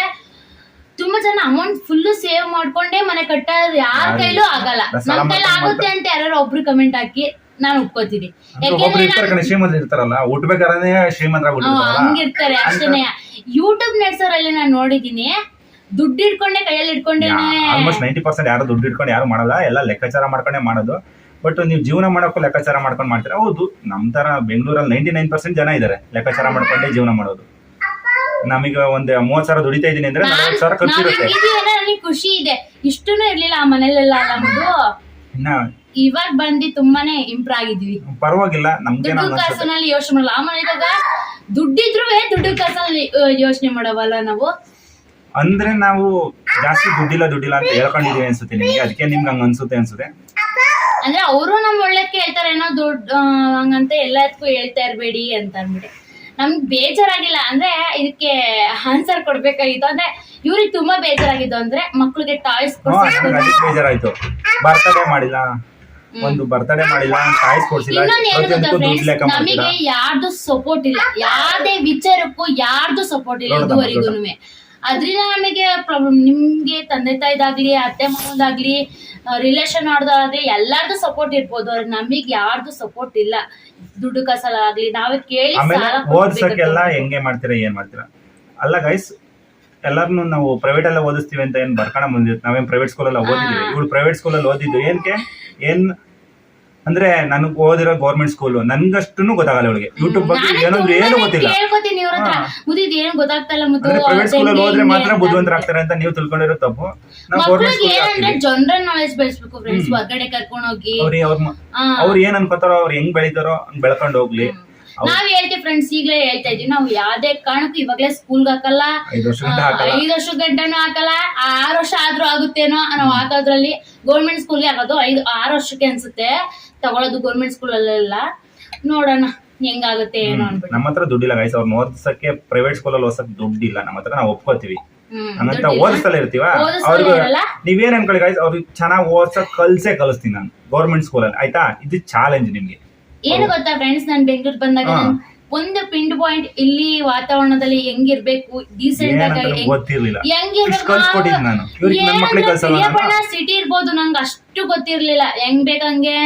ತುಂಬಾ ಜನ ಅಮೌಂಟ್ ಫುಲ್ ಸೇವ್ ಮಾಡ್ಕೊಂಡೇ ಮನೆ ಕಟ್ಟೋದು ಯಾರ ಕೈಲೂ ಆಗಲ್ಲ. ನಮ್ ಕೈಲಿ ಆಗುತ್ತೆ ಅಂತ ಯಾರು ಒಬ್ರು ಕಮೆಂಟ್ ಹಾಕಿ ನಾನು ಒಪ್ಕೋತೀನಿ ಇರ್ತಾರೆ ಕಣೆ ಶ್ರೀಮಂತರು ಇರ್ತಾರಲ್ಲ ಹುಟ್ಬೇಕಾದ್ರೆ ಶ್ರೀಮಂತರ ಹಂಗಿರ್ತಾರೆ ಅಷ್ಟೇನೆ. ಯೂಟ್ಯೂಬ್ ನಡ್ಸೋರಲ್ಲಿ ನಾನು ನೋಡಿದೀನಿ ದುಡ್ಡು ಇಟ್ಕೊಂಡೆ ಕೈಯಲ್ಲಿ ಇಟ್ಕೊಂಡೇನೆ ಆಲ್ಮೋಸ್ಟ್ ನೈಂಟಿ ಪರ್ಸೆಂಟ್ ಯಾರು ದುಡ್ಡು ಇಟ್ಕೊಂಡು ಯಾರು ಮಾಡಲ್ಲ ಎಲ್ಲ ಲೆಕ್ಕಾಚಾರ ಮಾಡ್ಕೊಂಡೇ ಮಾಡೋದು. ಬಟ್ ನೀವು ಜೀವನ ಮಾಡೋಕ್ಕೂ ಲೆಕ್ಕಾಚಾರ ಮಾಡ್ಕೊಂಡು ಮಾಡ್ತೀರಾ? ಹೌದು ನಮ್ಮ ತರ ಬೆಂಗಳೂರಲ್ಲಿ ನೈಂಟಿ ನೈನ್ ಪರ್ಸೆಂಟ್ ಜನ ಇದ್ದಾರೆ ಲೆಕ್ಕಾಚಾರ ಮಾಡ್ಕೊಂಡೇ ಜೀವನ ಮಾಡೋದು. ನಮಗೆ ಒಂದ್ ಮೂವತ್ ಸಾವಿರ ದುಡಿತಾ ಇದೀನಿ ಅಂದ್ರೆ ನಲವತ್ತು ಸಾವಿರ ಖರ್ಚಿರುತ್ತೆ ಖುಷಿ ಇದೆ. ಇಷ್ಟೂನು ಇರ್ಲಿಲ್ಲ ಆ ಮನೇಲೆಲ್ಲ ಇನ್ನ ಇವಾಗ ಬಂದು ತುಂಬಾನೇ ಇಂಪ್ರೂವ್ ಆಗಿದ್ವಿ. ಪರವಾಗಿಲ್ಲ ದುಡ್ಡು ಕಾಸನಲ್ಲಿ ಯೋಚನೆ ಮಾಡಲ್ಲ. ಆಮೇಲೆ ಇವಾಗ ದುಡ್ಡಿದ್ರು ದುಡ್ಡು ಕಾಸಲ್ಲಿ ಯೋಚನೆ ಮಾಡವಲ್ಲ ನಾವು? ಅಂದ್ರೆ ನಾವು ಜಾಸ್ತಿ ದುಡ್ಡಿಲ್ಲ ದುಡ್ಡಿಲ್ಲ ಅಂತ ಹೇಳ್ಕೊಂಡಿದೀವಿ ಅನ್ಸುತ್ತೆ ನಿಮ್ಗೆ. ಅದಕ್ಕೆ ನಿಮ್ಗೆ ಹಂಗ ಅನ್ಸುತ್ತೆ ಅನ್ಸುತ್ತೆ. ಅಂದ್ರೆ ಅವರು ನಮ್ ಒಳ್ಳೆ ಹೇಳ್ತಾರೆ ಏನೋ ದುಡ್ಡು ಹಂಗಂತ ಎಲ್ಲದಕ್ಕೂ ಹೇಳ್ತಾ ಇರ್ಬೇಡಿ ಅಂತ ಅಂದ್ಬಿಟ್ಟು. ನಮ್ಗೆ ಬೇಜಾರಾಗಿಲ್ಲ. ಅಂದ್ರೆ ಇದಕ್ಕೆ ಆನ್ಸರ್ ಕೊಡ್ಬೇಕಾಗಿತ್ತು. ಅಂದ್ರೆ ಇವ್ರಿಗೆ ತುಂಬಾ ಬೇಜಾರಾಗಿದ್ದು ಅಂದ್ರೆ ಮಕ್ಳಿಗೆ ಟಾಯ್ಸ್ ಹ್ಮ್, ನಂಗ್ ಅದಕ್ಕೆ ಬೇಜಾರಾಯ್ತು. ಬರ್ತಡೇ ಮಾಡಿಲ್ಲ. ಒಂದು ಬರ್ತಡೇ ಮಾಡಿಲ್ಲ ಕಾಯಿಸ್ ಕೊಡ್ಸಿಲ್ಲ ಪ್ರತಿಯೊಂದಕ್ಕೂ ದುಡ್ಡು ಲೆಕ್ಕ ನಮಗೆ ಯಾರ್ದು ಸಪೋರ್ಟ್ ಇಲ್ಲ. ಯಾವ್ದೇ ವಿಚಾರಕ್ಕೂ ಯಾರ್ದು ಸಪೋರ್ಟ್ ಇಲ್ಲ ಇದುವರೆಗೂ ಅದ್ರಿಂದ ನಮಗೆ ಪ್ರಾಬ್ಲಮ್ ನಿಮ್ಗೆ ತಂದೆ ತಾಯಿದಾಗ್ಲಿ ಅತ್ತೆ ಮಾವದಾಗ್ಲಿ ರಿಲೇಷನ್ ಅವ್ರದ್ದಾಗ್ಲಿ ಎಲ್ಲಾರ್ದು ಸಪೋರ್ಟ್ ಇರ್ಬೋದು. ಅವ್ರ ನಮಗ್ ಯಾರ್ದು ಸಪೋರ್ಟ್ ಇಲ್ಲ. ದುಡ್ಡು ಕಸಲ ಆಗ್ಲಿ ನಾವೇ ಕೇಳಿ ಆಮೇಲೆ ಸಾಲ ಓದ್ಸಕ್ಕೆಲ್ಲ ಹೆಂಗೆ ಮಾಡ್ತೀರಾ ಏನ್ ಮಾಡ್ತೀರಾ? ಅಲ್ಲ ಗೈಸ್ ಎಲ್ಲಾರ್ನು ನಾವು ಪ್ರೈವೇಟ್ ಎಲ್ಲ ಓದಿಸ್ತೀವಿ ಅಂತ ಏನ್ ಬರ್ಕಣ ಬಂದಿತ್ತು ನಾವೇನ್ ಪ್ರೈವೇಟ್ ಸ್ಕೂಲ್ ಸ್ಕೂಲಲ್ಲಿ ಓದಿದ್ವಿ ಇವಳು ಪ್ರೈವೇಟ್ ಸ್ಕೂಲ್ ಅಲ್ಲಿ ಓದಿದ್ದು. ಏನ್ಕೆ? ಏನ್ ಅಂದ್ರೆ ನನಗ್ ಓದಿರೋ ಗೌರ್ಮೆಂಟ್ ಸ್ಕೂಲ್ ನನ್ಗಷ್ಟು ಗೊತ್ತಾಗಲ್ಲ ಅವಳಿಗೆ ಯೂಟ್ಯೂಬ್ ಬಗ್ಗೆ ಏನಂದ್ರೆ ಏನು ಗೊತ್ತಿಲ್ಲ. ಕೇಳ್ಕೊತೀನಿ ಇವ್ರ ಹತ್ರ. ಮುದಿದ್ ಗೊತ್ತಾಗ್ತಲ್ಲ ಮುದ್ದು ಅಂದ್ರೆ ಪ್ರೈವೇಟ್ ಹೋದ್ರೆ ಮಾತ್ರ ಬುದ್ಧಿವಂತರಾಗ್ತಾರೆ ಅಂತ ನೀವು ತಿಳ್ಕೊಂಡಿರೋ ತಪ್ಪು. ನಾವು ಗೌರ್ಮೆಂಟ್ ಮಕ್ಳಿಗೆ ಸ್ಕೂಲ್ ಏನಂದ್ರೆ ಜನರಲ್ ನಾಲೆಜ್ ಬೆಳೆಸ್ಬೇಕು ಫ್ರೆಂಡ್ಸ್ ಹೊರಗಡೆ ಕರ್ಕೊಂಡು ಹೋಗಿ. ಅವ್ರಿಗೆ ಅವ್ರ ಅವ್ರು ಏನ್ ಅನ್ಕೋತಾರೋ ಅವ್ರು ಹೆಂಗ್ ಬೆಳಿತಾರೋ ಹಂಗ್ ಬೆಳ್ಕೊಂಡು ಹೋಗ್ಲಿ. ನಾವ್ ಹೇಳ್ತೀವಿ ಫ್ರೆಂಡ್ಸ್ ಈಗ್ಲೇ ಹೇಳ್ತಾ ಇದೀವಿ ನಾವು ಯಾವ್ದೇ ಕಾರಣಕ್ಕೂ ಇವಾಗ್ಲೇ ಸ್ಕೂಲ್ಗೆ ಹಾಕಲ್ಲ. ಐದು ವರ್ಷ ಗಂಟ ಹಾಕಲ್ಲ. ಐದು ವರ್ಷ ಗಂಟನೂ ಹಾಕಲ್ಲ. ಆರು ವರ್ಷ ಆದ್ರೂ ಆಗುತ್ತೇನೋ ನಾವು ಹಾಕೋದ್ರಲ್ಲಿ ಗೌರ್ಮೆಂಟ್ ಸ್ಕೂಲ್ಗೆ ಆಗೋದು ಐದು ಆರು ವರ್ಷಕ್ಕೆ ಅನ್ಸುತ್ತೆ. ತಗೊಳ್ಳೋದು ಗೌರ್ಮೆಂಟ್ ಸ್ಕೂಲಲ್ಲೆಲ್ಲ ನೋಡೋಣ ಹೆಂಗಾಗುತ್ತೆ ಏನೋ ಅನ್ಬಿಟ್ಟು. ನಮ್ಮ ಹತ್ರ ದುಡ್ಡಿಲ್ಲ ಗೈಸ್ ಅವ್ರನ್ನ ಓದಿಸಕ್ಕೆ ಪ್ರೈವೇಟ್ ಸ್ಕೂಲಲ್ಲಿ ಓದ್ಸಕ್ ದುಡ್ಡಿಲ್ಲ. ನಮ್ಮ ಹತ್ರ ನಾವು ಒಪ್ಕೋತೀವಿ. ದುಡ್ಡಿಲ್ಲ. ಓದಿಸ್ತಲೇ ಇರ್ತೀವ? ಅವ್ರಿಗೆ. ನೀವೇನ್ ಅನ್ಕೊಳ್ಳಿ ಗೈಸ್ ಅವ್ರಿಗೆ ಚೆನ್ನಾಗಿ ಓದ್ಸಕ್ ಕಲ್ಸೇ ಕಲಿಸ್ತೀನಿ ನಾನು ಗೌರ್ಮೆಂಟ್ ಸ್ಕೂಲಲ್ಲಿ ಆಯ್ತಾ? ಇದು ಚಾಲೆಂಜ್ ನಿಮ್ಗೆ. ಏನು ಗೊತ್ತಾ ಫ್ರೆಂಡ್ಸ್ ನಾನು ಬೆಂಗಳೂರು ಬಂದಾಗ ಒಂದು ಪಿಂಡ್ ಪಾಯಿಂಟ್ ಇಲ್ಲಿ ವಾತಾವರಣದಲ್ಲಿ ಹೆಂಗಿರ್ಬೇಕು ಡೀಸೆಂಟ್ ಆಗಿ ಹೆಂಗಿರ್ಬೇಕು ಸಿಟಿ ಇರ್ಬೋದು ನಂಗೆ ಅಷ್ಟು ಗೊತ್ತಿರ್ಲಿಲ್ಲ. ಹೆಂಗ್ ಬೇಕಂಗೆ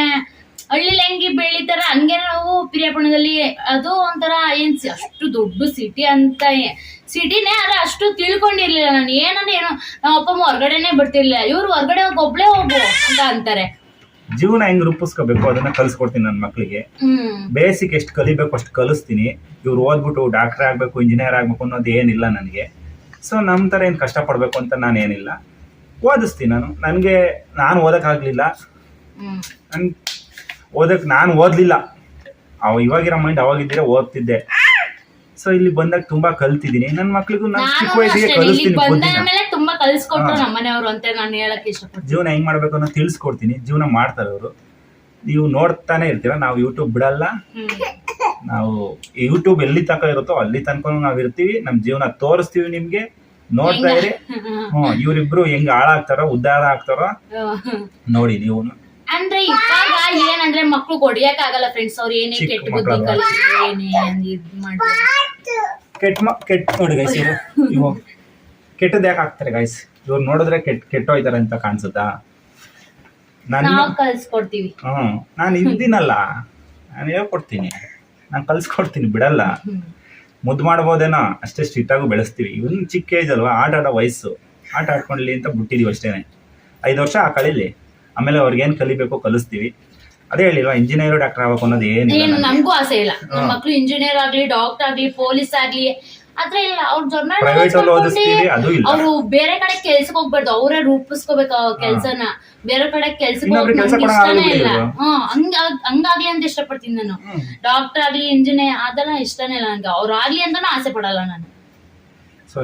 ಹಳ್ಳಿಲಿ ಹೆಂಗೆ ಬೆಳಿತಾರ ಹಂಗೆ ನಾವು ಪಿರಿಯಾಪಣದಲ್ಲಿ ಅದು ಒಂಥರ ಏನ್ ಅಷ್ಟು ದೊಡ್ಡ ಸಿಟಿ ಅಂತ ಸಿಟಿನೇ ಆದ್ರೆ ಅಷ್ಟು ತಿಳ್ಕೊಂಡಿರ್ಲಿಲ್ಲ ನಾನು. ಏನಂದ್ರೆ ಏನೋ ನಮ್ಮ ಅಪ್ಪ ಹೊರ್ಗಡೆನೆ ಬರ್ತಿರ್ಲಿಲ್ಲ. ಇವ್ರು ಹೊರ್ಗಡೆ ಹೋಗಿ ಒಬ್ಳೆ ಹೋಗು ಅಂತ ಅಂತಾರೆ. ಜೀವನ ಹೆಂಗ್ ರೂಪಿಸ್ಕೋಬೇಕು ಅದನ್ನ ಕಲಿಸ್ಕೊಡ್ತೀನಿ ನನ್ನ ಮಕ್ಳಿಗೆ. ಹ್ಮ್. ಬೇಸಿಕ್ ಎಷ್ಟು ಕಲಿಬೇಕು ಅಷ್ಟು ಕಲಿಸ್ತೀನಿ. ಇವ್ರು ಓದ್ಬಿಟ್ಟು ಡಾಕ್ಟರ್ ಆಗಬೇಕು ಇಂಜಿನಿಯರ್ ಆಗಬೇಕು ಅನ್ನೋದು ಏನಿಲ್ಲ ನನಗೆ. ಸೊ ನಮ್ಮ ಥರ ಏನು ಕಷ್ಟಪಡಬೇಕು ಅಂತ ನಾನು ಏನಿಲ್ಲ ಓದಿಸ್ತೀನಿ ನಾನು. ನನಗೆ ನಾನು ಓದೋಕ್ಕಾಗಲಿಲ್ಲ ನನ್ ಓದಕ್ಕೆ ನಾನು ಓದಲಿಲ್ಲ. ಅವ ಇವಾಗಿರೋ ಮೈಂಡ್ ಅವಾಗಿದ್ದರೆ ಓದ್ತಿದ್ದೆ. ಸೊ ಇಲ್ಲಿ ಬಂದಾಗ ತುಂಬಾ ಕಲ್ತಿದ್ದೀನಿ. ನನ್ನ ಮಕ್ಳಿಗೂ ನಾನು ಚಿಕ್ಕ ವಯಸ್ಸಿಗೆ ಕಲಿಸ್ತೀನಿ ಹಾ. ನಮ್ಮನೆಯವರು ಅಂತ ನಾನು ಹೇಳಕ್ ಇಷ್ಟಪಡ್ತೀನಿ. ಜೀವನ ಹೆಂಗ್ ಮಾಡ್ಬೇಕು ಅನ್ನೋ ತಿಳಿಸ್ಕೊಡ್ತೀನಿ. ಜೀವನ ಮಾಡ್ತಾರೆ ಅವರು. ನೀವು ನೋಡ್ತಾನೆ ಇರ್ತೀರ ನಾವು ಯೂಟ್ಯೂಬ್ ಬಿಡಲ್ಲ. ಹ್ಮ್. ನಾವು ಯೂಟ್ಯೂಬ್ ಎಲ್ಲಿ ತನಕ ಇರುತ್ತೋ ಅಲ್ಲಿ ತನಕ ನಾವ್ ಇರ್ತೀವಿ. ನಮ್ ಜೀವನ ತೋರಿಸ್ತೀವಿ ನಿಮ್ಗೆ. ನೋಡ್ತಾ ಇರಿ. ಹ್ಮ್ ಇವ್ರಿಬ್ರು ಹೆಂಗ್ ಹಾಳಾಗ್ತಾರೋ ಉದ್ದಾರ ಆಗ್ತಾರೋ ನೋಡಿ ನೀವು. ಅಂದ್ರೆ ಇವಾಗ ಏನಂದ್ರೆ ಮಕ್ಳು ಹೊಡಿಯಕ್ ಆಗಲ್ಲ ಫ್ರೆಂಡ್ಸ್ ಅವ್ರು ಏನೇ ಚಿಕ್ಕ ಕೆಟ್ಟ ಬುದ್ಧಿ? ಕಲಿಸ್ಲಿ ಏನೇ ಇದ್ ಮಾಡ್ಲಿ ಕೆಟ್ಟ ಕೆಟ್ಟ ನೋಡಿ ಗೈಸ್ ಇವು ಕೆಟ್ಟದ್ದು ಯಾಕೆ ಆಗ್ತಾರೆ ಗಾಯ್ಸ್ ಇವ್ರು ನೋಡಿದ್ರೆ ಕೆಟ್ಟ ಕೆಟ್ಟೋಯ್ತಾರೆ ಅಂತ ಕಾಣಿಸುತ್ತಾ? ನಾನು ನಾವ್ ಕಲ್ಸ್ಕೊಡ್ತೀವಿ. ಹ್ಞೂ ನಾನು ಇದ್ದೀನಲ್ಲ ನಾನು ಹೇಳ್ಕೊಡ್ತೀನಿ. ನಾನು ಕಲ್ಸ್ಕೊಡ್ತೀನಿ ಬಿಡಲ್ಲ. ಮುದ್ದು ಮಾಡ್ಬೋದೇನೋ ಅಷ್ಟೇ ಸ್ಟ್ರಿಕ್ಟಾಗೂ ಬೆಳೆಸ್ತೀವಿ. ಇವನ್ ಚಿಕ್ಕ ಏಜ್ ಅಲ್ವಾ ಆಟ ಆಡೋ ವಯಸ್ಸು. ಆಟ ಆಡ್ಕೊಳ್ಳಿ ಅಂತ ಬಿಟ್ಟಿದೀವಿ ಅಷ್ಟೇ. ಐದು ವರ್ಷ ಆ ಕಳೀಲಿ. ಆಮೇಲೆ ಅವ್ರಿಗೆ ಏನು ಕಲಿಬೇಕು ಕಲಿಸ್ತೀವಿ. ಅದೇ ಹೇಳಿಲ್ವಾ ಇಂಜಿನಿಯರ್ ಡಾಕ್ಟರ್ ಆಗ್ಬೇಕು ಅನ್ನೋದು ಏನಿಲ್ಲ ಏನು ನನಗೆ. ನಮಗೂ ಆಸೆ ಇಲ್ಲ. ನಮ್ಮ ಹಾ. ಮಕ್ಳು ಇಂಜಿನಿಯರ್ ಆಗ್ಲಿ ಡಾಕ್ಟರ್ ಆಗ್ಲಿ ಪೊಲೀಸ್ ಆಗ್ಲಿ ಆದ್ರೆ ಇಲ್ಲ ಅವ್ರ ಪ್ರೈವೇಟ್ ಅವ್ರು ಬೇರೆ ಕಡೆ ಕೆಲ್ಸಕ್ಕೆ ಹೋಗ್ಬಾರ್ದು ಅವರೇ ರೂಪಿಸ್ಕೋಬೇಕು ಆ ಕೆಲ್ಸನ. ಬೇರೆ ಕಡೆ ಕೆಲ್ಸಕ್ಕೆ ಇಷ್ಟನೇ ಇಲ್ಲ. ಹ್ಮ್ ಹಂಗ ಹಂಗಾಗ್ಲಿ ಅಂತ ಇಷ್ಟಪಡ್ತೀನಿ ನಾನು. ಡಾಕ್ಟರ್ ಆಗ್ಲಿ ಇಂಜಿನಿಯರ್ ಅದೆಲ್ಲ ಇಷ್ಟನೇ ಇಲ್ಲ ನಂಗೆ. ಅವ್ರು ಆಗ್ಲಿ ಅಂತಾನು ಆಸೆ ಪಡಲ್ಲ ನಾನು. ಸೊ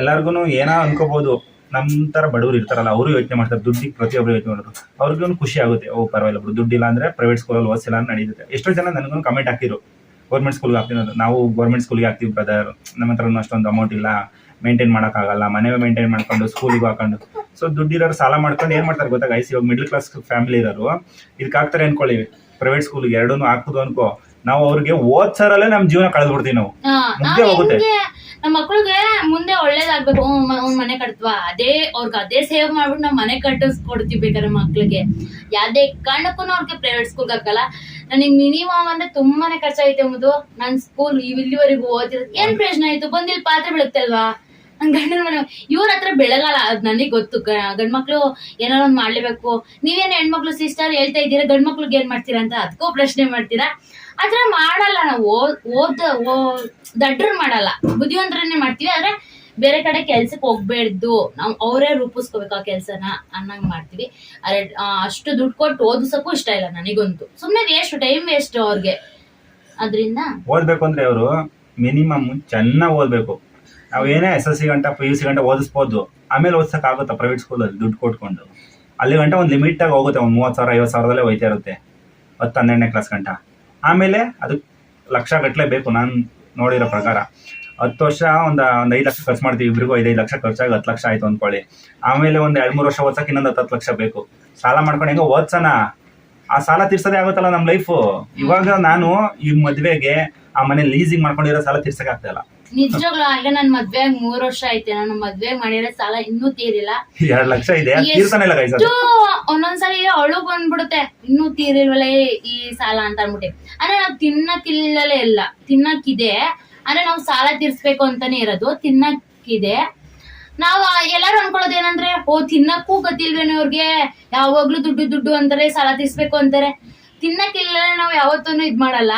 ಎಲ್ಲಾರ್ಗು ಏನೋ ಅನ್ಕೋಬಹುದು ನಮ್ ತರ ಬಡವರು ಇರ್ತಾರಲ್ಲ ಅವರು ಯೋಚನೆ ಮಾಡ್ತಾರೆ ದುಡ್ಡಿಗೆ ಪ್ರತಿಯೊಬ್ಬರು ಯೋಚನೆ ಮಾಡೋದು ಅವ್ರಿಗೂ ಖುಷಿ ಆಗುತ್ತೆ ಓ ಪರವಾಗಿಲ್ಲ ದುಡ್ಡಿಲ್ಲ ಅಂದ್ರೆ ಪ್ರೈವೇಟ್ ಸ್ಕೂಲಲ್ಲಿ ಓದಿಸಿಲ್ಲ ಅಂತ ನಡೀತದೆ. ಎಷ್ಟೋ ಜನ ನನಗೂ ಕಮೆಂಟ್ ಹಾಕಿರು ಗೌರ್ಮೆಂಟ್ ಸ್ಕೂಲ್ಗೆ ಹಾಕ್ತೀನಿ ಅಂತ. ನಾವು ಗೌರ್ಮೆಂಟ್ ಸ್ಕೂಲ್ಗೆ ಹಾಕ್ತೀವಿ ಬ್ರದರ್ ನಮ್ಮ ಹತ್ರ ಅಷ್ಟೊಂದು ಅಮೌಂಟ್ ಇಲ್ಲ. ಮೇಂಟೈನ್ ಮಾಡೋಕ್ಕಾಗಲ್ಲ. ಮನೆ ಮೇಂಟೈನ್ ಮಾಡ್ಕೊಂಡು ಸ್ಕೂಲಿಗೆ ಹಾಕೊಂಡು. ಸೊ ದುಡ್ಡಿರೋರು ಸಾಲ ಮಾಡ್ಕೊಂಡು ಏನ್ ಮಾಡ್ತಾರೆ ಗೊತ್ತಾಗ? ಐಸಿ ಇವಾಗ ಮಿಡ್ಲ್ ಕ್ಲಾಸ್ ಫ್ಯಾಮಿಲಿ ಇರೋರು. ಇದಕ್ಕೆ ಹಾಕ್ತಾರೆ ಅನ್ಕೊಳ್ಳಿ. ಪ್ರೈವೇಟ್ ಸ್ಕೂಲ್ಗೆ ಎರಡೂ ಹಾಕುದು ಅನ್ಕೋ. ನಾವು ಅವ್ರಿಗೆ ಓದ್ಸರಲ್ಲೇ ನಮ್ಮ ಜೀವನ ಕಳೆದ್ಬಿಡ್ತೀವಿ ನಾವು. ಹಾ, ಮುಗ್ದೇ ಹೋಗುತ್ತೆ. ನಮ್ಮ ಮಕ್ಳಿಗೆ ಮುಂದೆ ಒಳ್ಳೇದಾಗ್ಬೇಕು. ಒಂದ್ ಮನೆ ಕಟ್ವಾ ಅದೇ ಅವ್ರಿಗೆ ಅದೇ ಸೇವ್ ಮಾಡ್ಬಿಟ್ಟು ನಮ್ ಮನೆ ಕಟ್ಟಿಸ್ಕೊಡ್ತೀವಿ ಬೇಕಾದ್ರೆ ಮಕ್ಳಿಗೆ. ಯಾವ್ದೇ ಕಾರಣಕ್ಕೂ ಅವ್ರಿಗೆ ಪ್ರೈವೇಟ್ ಸ್ಕೂಲ್ಗೆ ಹಾಕಲ್ಲ. ನನಗೆ ಮಿನಿಮಮ್ ಅಂದ್ರೆ ತುಂಬಾನೇ ಖರ್ಚಾಗೈತೆ ಮುದು ನನ್ ಸ್ಕೂಲ್ ಇಲ್ಲಿವರೆಗೂ ಓದಿರೋದು ಏನ್ ಪ್ರಯೋಜನ ಆಯ್ತು? ಬಂದ್ ಇಲ್ಲಿ ಪಾತ್ರೆ ಬೆಳಗ್ತಲ್ವಾ? ನನ್ ಗಂಡನ ಮನೆ ಇವ್ರ ಹತ್ರ ಬೆಳಗಲ್ಲ ಅದ್ ನನಗ್ ಗೊತ್ತು. ಗಂಡ್ ಮಕ್ಳು ಏನಾರ ಒಂದ್ ಮಾಡ್ಲೇಬೇಕು. ನೀವೇನ್ ಹೆಣ್ಮಕ್ಳು ಸಿಸ್ಟರ್ ಹೇಳ್ತಾ ಇದ್ದೀರಾ? ಗಂಡ್ಮಕ್ಳಿಗೆ ಏನ್ ಮಾಡ್ತೀರಾ ಅಂತ? ಅದಕ್ಕೂ ಪ್ರಶ್ನೆ ಮಾಡ್ತೀರಾ? ಆದ್ರೆ ಮಾಡಲ್ಲ ನಾವು. ಓದ್ ದಡ್ರು ಮಾಡಲ್ಲ. ಬುದ್ಧಿವಂತರನ್ನೇ ಮಾಡ್ತೀವಿ, ಆದ್ರೆ ಬೇರೆ ಕಡೆ ಕೆಲ್ಸಕ್ಕೆ ಹೋಗ್ಬೇಡ್ದು. ನಾವು ಅವರೇ ರೂಪಿಸ್ಕೋಬೇಕು ಆ ಕೆಲ್ಸನ ಅನ್ನಂಗ್ ಮಾಡ್ತೀವಿ. ಅರೆ ಅಷ್ಟು ದುಡ್ಡು ಕೊಟ್ಟು ಓದಿಸಕ್ಕೂ ಇಷ್ಟ ಇಲ್ಲ ನನಗಂತೂ ಸುಮ್ಮನೆ ವೇಸ್ಟ್ ಟೈಮ್ ವೇಸ್ಟ್ ಅವ್ರಿಗೆ. ಅದರಿಂದ ಓದ್ಬೇಕು ಅಂದ್ರೆ ಅವರು ಮಿನಿಮಮ್ ಚೆನ್ನಾಗಿ ಓದ್ಬೇಕು. ನಾವು ಏನೇ ಎಸ್ ಎಸ್ ಸಿ ಗಂಟ, ಪಿ ಯು ಸಿ ಗಂಟ ಓದಿಸ್ಬೋದು. ಆಮೇಲೆ ಓದ್ಸಕ್ ಆಗುತ್ತಾ ಪ್ರೈವೇಟ್ ಸ್ಕೂಲಲ್ಲಿ ದುಡ್ಡು ಕೊಟ್ಕೊಂಡು? ಅಲ್ಲಿ ಗಂಟ ಒಂದು ಲಿಮಿಟ್ ಆಗಿ ಹೋಗುತ್ತೆ, ಒಂದು ಮೂವತ್ತು ಸಾವಿರ ಐವತ್ತು ಸಾವಿರದಲ್ಲೇ ಹೋಯ್ತಾ ಇರುತ್ತೆ. ಹತ್ತು ಹನ್ನೆರಡನೇ ಕ್ಲಾಸ್ ಗಂಟ. ಆಮೇಲೆ ಅದು ಲಕ್ಷ ಗಟ್ಟಲೆ ಬೇಕು ನಾನು ನೋಡಿರೋ ಪ್ರಕಾರ. ಹತ್ತು ವರ್ಷ ಒಂದು ಒಂದು ಐದು ಲಕ್ಷ ಖರ್ಚು ಮಾಡ್ತೀವಿ ಇಬ್ಬರಿಗೂ ಐದೈದು ಲಕ್ಷ ಖರ್ಚಾಗಿ ಹತ್ತು ಲಕ್ಷ ಆಯ್ತು ಅಂದ್ಕೊಳ್ಳಿ ಆಮೇಲೆ ಒಂದು ಎರಡು, ಮೂರು ವರ್ಷ ಓದ್ಸಕ್ಕೆ ಇನ್ನೊಂದು ಹತ್ತು ಲಕ್ಷ ಬೇಕು. ಸಾಲ ಮಾಡ್ಕೊಂಡು ಹೆಂಗೋ ಓದ್ಸೋಣ. ಆ ಸಾಲ ತೀರ್ಸೋದೇ ಆಗುತ್ತಲ್ಲ ನಮ್ಮ ಲೈಫು. ಇವಾಗ ನಾನು ಈ ಮದುವೆಗೆ ಆ ಮನೆ ಲೀಸಿಂಗ್ ಮಾಡ್ಕೊಂಡಿರೋ ಸಾಲ ತೀರ್ಸಕ್ ಆಗ್ತಾ ಇಲ್ಲ. ನಿಜವಾಗ್ಲೂ ಆಗ ನನ್ ಮದ್ವೆ ಆಗಿ ಮೂರ್ ವರ್ಷ ಐತೆ ನಾನು ಮದ್ವೆ ಮಾಡಿರೋ ಸಾಲ ಇನ್ನೂ ತೀರಿಲ್ಲ. ಎರಡ್ ಲಕ್ಷ ಇದೆ ಅದ್ ತೀರ್ತಾನೆ ಇಲ್ಲ ಗೈಸ್ ಎಷ್ಟು ಒಂದೊಂದ್ಸಲಿ ಅಳು ಬಂದ್ಬಿಡುತ್ತೆ. ಇನ್ನೂ ತೀರಿಲ್ವಲ್ಲ ಈ ಸಾಲ ಅಂತ ಅನ್ಬಿಟ್ಟು ಅಂದ್ರೆ ನಾವ್ ತಿನ್ನಕ್ಕಿಲ್ಲಲೇ ಇಲ್ಲ. ತಿನ್ನಕ್ಕಿದೆ. ಅಂದ್ರೆ ನಾವು ಸಾಲ ತೀರ್ಸ್ಬೇಕು ಅಂತಾನೆ ಇರೋದು. ತಿನ್ನಕ್ಕಿದೆ. ನಾವು ಎಲ್ಲರೂ ಅನ್ಕೊಳ್ಳೋದು ಏನಂದ್ರೆ ಓ ತಿನ್ನಕ್ಕೂ ಗೊತ್ತಿಲ್ವೇನೋ ಅವ್ರಿಗೆ ಯಾವಾಗ್ಲೂ ದುಡ್ಡು ದುಡ್ಡು ಅಂತಾರೆ ಸಾಲ ತೀರ್ಸ್ಬೇಕು ಅಂತಾರೆ. ತಿನ್ನಕ್ಕಿಲ್ಲ ನಾವ್ ಯಾವತ್ತೂ ಇದ್ ಮಾಡಲ್ಲ.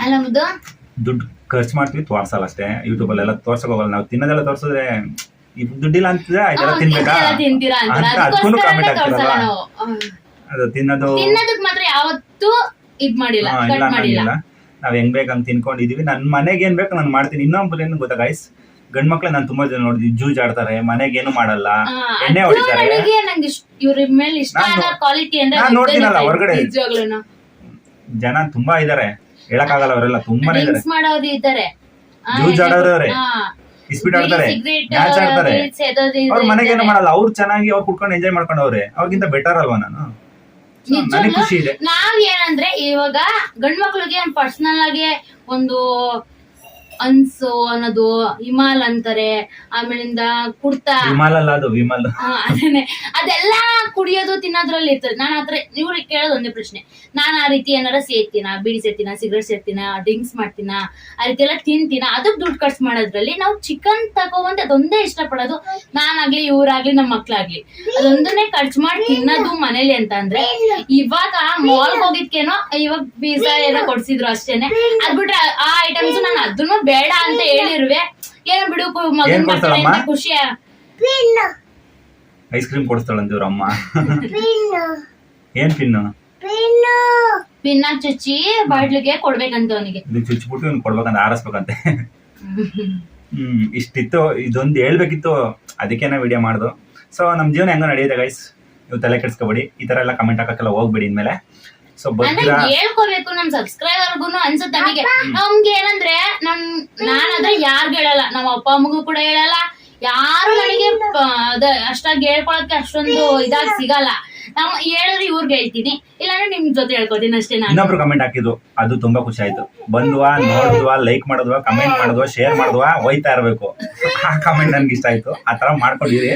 ಅಲ್ಲ ಮುದ್ದು? ದುಡ್ಡು. ಖರ್ಚು ಮಾಡ್ತೀವಿ ತೋರ್ಸಲ್ಲ ಅಷ್ಟೇ ಯೂಟ್ಯೂಬಲ್ಲೆಲ್ಲ ತೋರ್ಸಕ್ ಹೋಗಲ್ಲ. ನಾವು ತಿನ್ನೋದೆಲ್ಲ ತೋರ್ಸಿದ್ರೆ ಈ ದುಡ್ಡಿಲ್ಲ ಅಂತಿದ್ರೆ ಇದೆಲ್ಲ ತಿನ್ಬೇಕಾ? ತಿಂತೀರಾ ಅಂತಾರೆ ಅಂತ ಅದಕ್ಕೂ ಕಾಮೆಂಟ್ ತೋರ್ಸಲ್ಲ ನಾವು. ಹ್ಮ್. ಅದು ತಿನ್ನೋದು ತಿನ್ನೋದಕ್ ಮಾತ್ರ ಯಾವತ್ತೂ ಇದ್ ಮಾಡಿಲ್ಲ ಹಾ, ಕಟ್ ಇಲ್ಲ ಮಾಡಿಲ್ಲ. ಅನ್ನಂಗಿಲ್ಲ ನಾವ್ ಹೆಂಗ್ ಬೇಕು ಹಂಗ್ ತಿನ್ಕೊಂಡಿದೀವಿ. ನನ್ ಮನೆಗೆ ಏನ್ ಬೇಕು ನಾನು ಮಾಡ್ತೀನಿ. ಇನ್ನೊಬ್ಬರು ಏನು ಗೊತ್ತಾ ಗೈಸ್ ಗಂಡ್ ಮಕ್ಳು ನಾನು ತುಂಬಾ ಜನ ನೋಡಿದ್ವಿ ಜೂಜ್ ಆಡ್ತಾರೆ ಮನೆಗೆ ಏನು ಮಾಡಲ್ಲ. ಎಣ್ಣೆ ಅದು ಹೊಡಿತಾರೆ. ನನಗೆ ನಂಗೆ ಇಷ್ಟ- ಇವ್ರ ಮೇಲೆ ಇಷ್ಟ ನಾನು- ಆದ ಕ್ವಾಲಿಟಿ ಅಂದ್ರೆ ನಾನ್ ಅದು ನೋಡ್ತೀನಲ್ಲ ಹೊರ್ಗಡೆ. ಜನ ತುಂಬಾ ಇದಾರೆ. ಹೇಳಕ್ಕಾಗಲ್ಲ ಅವರೆಲ್ಲ ತುಂಬಾನೇ ಇದಾರೆ Drinks ಮಾಡೋರು ಇದ್ದಾರೆ. ಜೂಜ್ ಆಡೋರು ಹಾ. ಇಸ್ಪೀಟ್ ಬೀಡಿ, ಆಡ್ತಾರೆ cigarette, ಮ್ಯಾಚ್ ಆಡ್ತಾರೆ. ಅವ್ರ ಮನೆಗೆ ಏನು ಮಾಡಲ್ಲ ಅವ್ರು ಚೆನ್ನಾಗಿ ಅವ್ರು ಕುಡ್ಕೊಂಡು ಎಂಜಾಯ್ ಮಾಡ್ಕೊಂಡವ್ರೆ. ಅವ್ರಿಗಿಂತ ಬೆಟರ್ ಅಲ್ವಾ ನಾನು? ನನಗೆ ಖುಷಿ ಇದೆ. ನಾವ್ ಏನಂದ್ರೆ ಇವಾಗ ಗಂಡ್ ಮಕ್ಳಿಗೆ ಪರ್ಸನಲ್ ಆಗಿ ಒಂದು ಅನ್ಸು ಅನ್ನೋದು ಹಿಮಾಲ್ ಅಂತಾರೆ. ಆಮೇಲಿಂದ ಕುಡ್ತಾ. ವಿಮಲ್ ಅಲ್ಲ ಅದು ವಿಮಲ್. ಆ, ಅದನ್ನೇ. ಅದೆಲ್ಲ ಕುಡಿಯೋದು ತಿನ್ನೋದ್ರಲ್ಲಿ ಇರ್ತದೆ. ನಾನು ಆತರ ಇವ್ರಿಗೆ ಕೇಳೋದು ಒಂದೇ ಪ್ರಶ್ನೆ. ನಾನು ಆ ರೀತಿ ಏನಾರ ಸೇರ್ತೀನ ಬೀಡಿ ಸೇರ್ತೀನ ಸಿಗರೇಟ್ ಸೇರ್ತೀನ ಡ್ರಿಂಕ್ಸ್ ಮಾಡ್ತೀನ? ಆ ರೀತಿ ಎಲ್ಲ ತಿಂತೀನ? ಅದಕ್ಕೆ ದುಡ್ಡು ಖರ್ಚು ಮಾಡೋದ್ರಲ್ಲಿ ನಾವು ಚಿಕನ್ ತಗೊಂಡ್ ಅದೊಂದೇ ಇಷ್ಟಪಡೋದು. ನಾನಾಗ್ಲಿ ಇವ್ರಾಗ್ಲಿ ನಮ್ಮ ಮಕ್ಳಾಗ್ಲಿ. ಅದೊಂದನ್ನೇ ಖರ್ಚು ಮಾಡಿ ತಿನ್ನೋದು ಮನೇಲಿ ಅಂತ ಅಂದ್ರೆ ಇವಾಗ ಮಾಲ್ ಹೋಗಿದ್ಕೇನೋ ಇವಾಗ ಪಿಜ್ಜಾ ಏನೋ ಕೊಡ್ಸಿದ್ರು ಅಷ್ಟೇನೆ. ಅದ್ಬಿಟ್ರೆ ಆ ಐಟಮ್ಸ್ ನಾನು ಅದನ್ನು ಬೇಡ ಅಂತ ಹೇಳಿರುವೆ. ಏನೋ ಬಿಡು ಮಗನ್ ಏನ್? ಖುಷಿ. ಐಸ್ ಕ್ರೀಮ್ ಕೊಡಿಸ್ತಾಳಂತ ಇವ್ರ ಅಮ್ಮ ಏನ್ ಪಿನ್ನು? ಪಿನ್ನ. ಚುಚ್ಚಿ ಬಾಟ್ಲಿಗೆ ಕೊಡ್ಬೇಕಂತ ಅವನಿಗೆ. ಇದು ಚುಚ್ಬಿಟ್ಟು ಇವ್ನು ಕೊಡ್ಬೇಕಂತ ಆರಿಸ್ಬೇಕಂತೆ. ಹ್ಮ್ ಇಷ್ಟಿತ್ತು ಇದೊಂದು ಹೇಳ್ಬೇಕಿತ್ತು. ಅದಕ್ಕೆ ನಾ ವಿಡಿಯೋ ಮಾಡ್ದು. ಸೊ ನಮ್ ಜೀವನ ಹೆಂಗೋ ನಡೆಯುತ್ತೆ ಗೈಸ್ ನೀವು ತಲೆ ಕೆಡ್ಸ್ಕೊಬೇಡಿ. ಈ ತರ ಎಲ್ಲ ಕಮೆಂಟ್ ಹಾಕಕ್ಕೆಲ್ಲ ಹೋಗ್ಬೇಡಿ ಇನ್ಮೇಲೆ. ಸೊ ಅಂದ್ರೆ ಬರ್ತೀರಾ ಹೇಳ್ಕೋಬೇಕು ನಮ್ ಸಬ್ಸ್ಕ್ರೈಬರ್ಗುನು ಅನ್ಸುತ್ತೆ ನಮಗೆ. ನಮ್ಗೆ ಏನಂದ್ರೆ ನಮ್ ನಾನಾದ್ರೆ ಯಾರ್ಗ್ ಹೇಳಲ್ಲ. ನಮ್ಮ ಅಪ್ಪ ಅಮ್ಮಗೂ ಕೂಡ ಹೇಳಲ್ಲ. ಯಾರು ನನಗೆ ಅದ ಅಷ್ಟಾಗಿ ಹೇಳ್ಕೊಳಕ್ಕೆ ಅಷ್ಟೊಂದು ಇದಾಗಿ ಸಿಗಲ್ಲ. ನಾವು ಹೇಳಿದ್ರೆ ಇವ್ರಿಗೆ ಹೇಳ್ತೀನಿ. ಇಲ್ಲಾಂದ್ರೆ ನಿಮ್ ಜೊತೆ ಹೇಳ್ಕೊತೀನಿ ಅಷ್ಟೇ ನಾನು. ಇನ್ನೊಬ್ರು ಕಮೆಂಟ್ ಹಾಕಿದ್ರು ಅದು ತುಂಬಾ ಖುಷಿ ಆಯ್ತು. ಬಂದ್ವಾ ನೋಡಿದ್ವಾ ಲೈಕ್ ಮಾಡಿದ್ವಾ ಕಮೆಂಟ್ ಮಾಡಿದ್ವಾ ಶೇರ್ ಮಾಡಿದ್ವಾ ಹೋಯ್ತಾ ಇರ್ಬೇಕು. ಆ ಕಮೆಂಟ್ ನನ್ಗೆ ಇಷ್ಟ ಆಯ್ತು. ಆ ತರ ಮಾಡ್ಕೊಂಡಿರಿ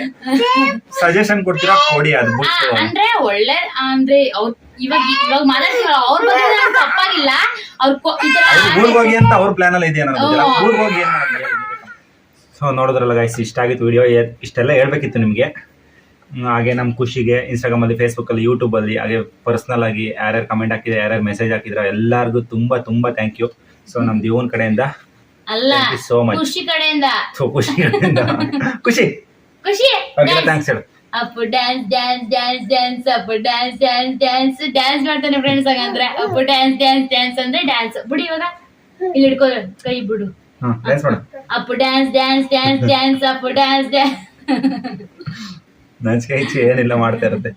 ಸಜೆಷನ್ ಕೊಡ್ತೀರಾ? ಕೊಡಿ ಅದು ಬಿಟ್ಟು ಅಂದ್ರೆ ಒಳ್ಳೆ ಅಂದ್ರೆ ಅವ್ರ ಇವಾಗ ಇವಾಗ ಮಾತಾಡ್ತೀರ ಅವ್ರ ಬಗ್ಗೆ ತಪ್ಪಾಗಿಲ್ಲ. ಅವ್ರ ಕೊ- ಈ ತರ ಊರ್ಗ್ ಹೋಗಿ ಅಂತ ಅವ್ರ ಪ್ಲಾನ್ ಅಲ್ಲಿ ಇದೆಯಾ ನನಗೆ ಗೊತ್ತಿಲ್ಲ. ಹೋಗಿ ಏನ್ ಸೊ ನೋಡಿದ್ರಲ್ಲ ಗಾಯ್ಸ್ ಇಷ್ಟ ಆಗಿತ್ತು ವಿಡಿಯೋ ಇಷ್ಟೆಲ್ಲ ಹೇಳ್ಬೇಕಿತ್ತು ನಿಮಗೆ. ಹಾಗೆ ನಮ್ಮ ಖುಷಿಗೆ ಇನ್ಸ್ಟಾಗ್ರಾಮಲ್ಲಿ ಅಲ್ಲಿ ಯೂಟ್ಯೂಬಲ್ಲಿ ಅಲ್ಲಿ ಯೂಟ್ಯೂಬ್ ಅಲ್ಲಿ ಹಾಗೆ ಪರ್ಸನಲ್ ಆಗಿ ಯಾರ್ಯಾರು ಕಮೆಂಟ್ ಹಾಕಿದ್ರೆ ಯಾರ್ಯಾರು ಮೆಸೇಜ್ ಹಾಕಿದ್ರೆ ಎಲ್ಲರಿಗೂ ತುಂಬಾ ತುಂಬಾ ಥ್ಯಾಂಕ್ ಯು ಸೊ ನಮ್ಮ ದೇವನ್ ಕಡೆಯಿಂದ ಅಲ್ಲ ಸೋ ಮಚ್ ಖುಷಿ ಕಡೆಯಿಂದ. ಸೊ ಖುಷಿ ಕಡೆಯಿಂದ. ಖುಷಿ. ಖುಷಿ. ಥ್ಯಾಂಕ್ಸ್ ಹೇಳು. Appu dance dance dance dance Appu dance dance dance dance ಮಾಡ್ತಾನೆ ಫ್ರೆಂಡ್ಸ್ ಹಾಗಂದ್ರೆ ಅಪ್ಪು ಡ್ಯಾನ್ಸ್ ಡ್ಯಾನ್ಸ್ ಡ್ಯಾನ್ಸ್ ಅಂದ್ರೆ ಡ್ಯಾನ್ಸ್ ಬಿಡಿ ಇವಾಗ. ಇಲ್ಲಿ ಹಿಡ್ಕೋ ಕೈ ಬಿಡು. Dance Appu dance dance dance dance Appu dance dance ನಾಚಿಕೆ ಹೆಚ್ಚು ಏನಿಲ್ಲ ಮಾಡ್ತಾ ಇರುತ್ತೆ.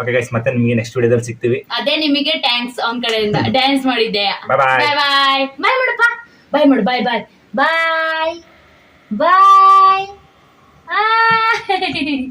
ಓಕೆ ಗೈಸ್ ಮತ್ತೆ ನಿಮಗೆ ನೆಕ್ಸ್ಟ್ ವಿಡಿಯೋದಲ್ಲಿ ಸಿಗ್ತೀವಿ. ಅದೇ ನಿಮಗೆ ಟ್ಯಾಂಕ್ಸ್ ಅವನ ಕಡೆಯಿಂದ. ಡ್ಯಾನ್ಸ್ ಮಾಡಿದ್ದೆ. ಬೈ. ಬಾಯ್ ಬಾಯ್ ಬಾಯ್ ಮಾಡಪ್ಪ. ಬಾಯ್ ಮಾಡು ಬಾಯ್ ಬಾಯ್ ಬಾಯ್ ಬಾಯ್ ಬಾಯ್